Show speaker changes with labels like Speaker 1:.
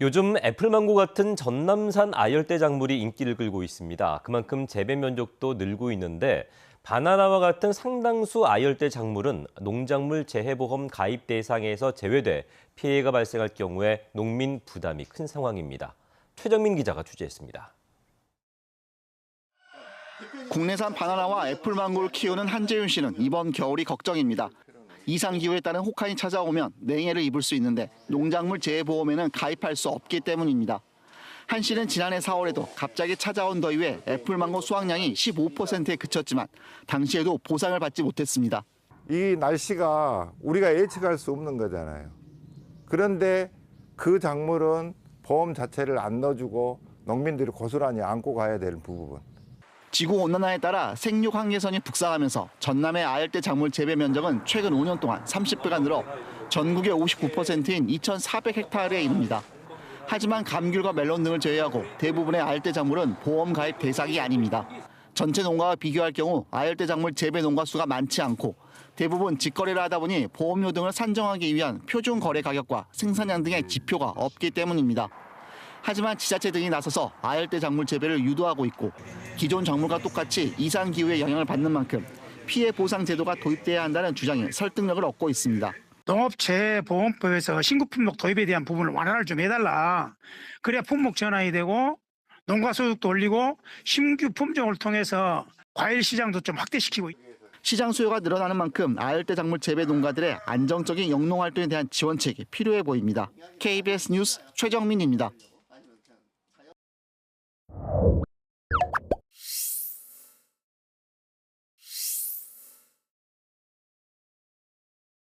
Speaker 1: 요즘 애플망고 같은 전남산 아열대 작물이 인기를 끌고 있습니다. 그만큼 재배 면적도 늘고 있는데 바나나와 같은 상당수 아열대 작물은 농작물 재해보험 가입 대상에서 제외돼 피해가 발생할 경우에 농민 부담이 큰 상황입니다. 최정민 기자가 취재했습니다.
Speaker 2: 국내산 바나나와 애플망고를 키우는 한재윤 씨는 이번 겨울이 걱정입니다. 이상 기후에 따른 혹한이 찾아오면 냉해를 입을 수 있는데 농작물 재해보험에는 가입할 수 없기 때문입니다. 한 씨는 지난해 4월에도 갑자기 찾아온 더위에 애플망고 수확량이 15%에 그쳤지만 당시에도 보상을 받지 못했습니다.
Speaker 3: 이 날씨가 우리가 예측할 수 없는 거잖아요. 그런데 그 작물은 보험 자체를 안 넣어주고 농민들이 고스란히 안고 가야 되는 부분.
Speaker 2: 지구 온난화에 따라 생육 한계선이 북상하면서 전남의 아열대 작물 재배 면적은 최근 5년 동안 30배가 늘어 전국의 59%인 2,400헥타르에 이릅니다. 하지만 감귤과 멜론 등을 제외하고 대부분의 아열대 작물은 보험 가입 대상이 아닙니다. 전체 농가와 비교할 경우 아열대 작물 재배 농가 수가 많지 않고 대부분 직거래를 하다 보니 보험료 등을 산정하기 위한 표준 거래 가격과 생산량 등의 지표가 없기 때문입니다. 하지만 지자체 등이 나서서 아열대 작물 재배를 유도하고 있고 기존 작물과 똑같이 이상 기후의 영향을 받는 만큼 피해 보상 제도가 도입돼야 한다는 주장에 설득력을 얻고 있습니다.
Speaker 4: 농업재해보험법에서 신규 품목 도입에 대한 부분을 완화를 좀 해달라. 그래야 품목 전환이 되고 농가 소득도 올리고 신규 품종을 통해서 과일 시장도 좀 확대시키고
Speaker 2: 시장 수요가 늘어나는 만큼 아열대 작물 재배 농가들의 안정적인 영농 활동에 대한 지원책이 필요해 보입니다. KBS 뉴스 최정민입니다.